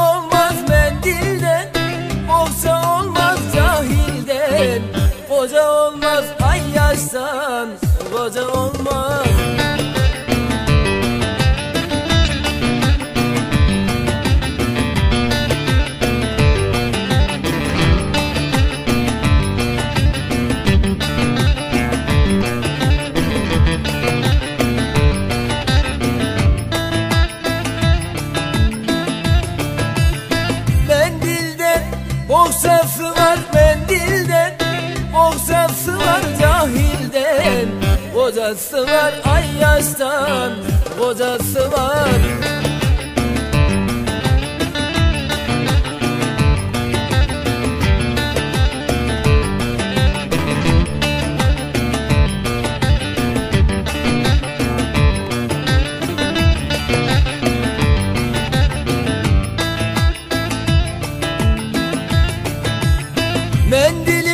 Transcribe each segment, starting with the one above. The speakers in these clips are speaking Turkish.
olmaz mendilden Bohça olmaz cahilden. Koca olmaz ay yaştan Koca olmaz var mendilden Boksası var cahilden. Kocası var ay yaştan Kocası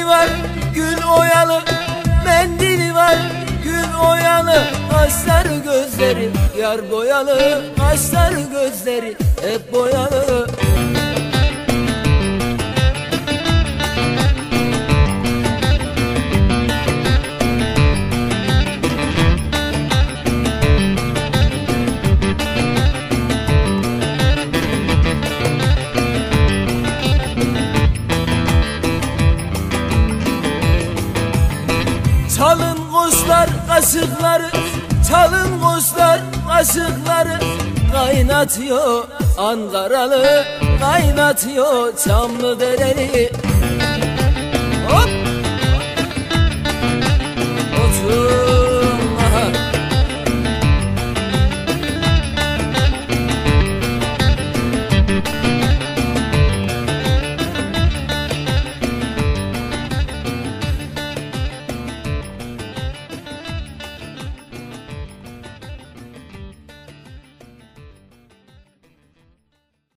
Mendili var gül oyalı. Mendili var gül oyalı. Kaşlar gözleri yar boyalı. Kaşlar gözleri hep boyalı Çalın kuşlar kaşıkları Çalın kuşlar kaşıkları. Kaynatıyor Ankaralı Kaynatıyor Çamlı dereli Hop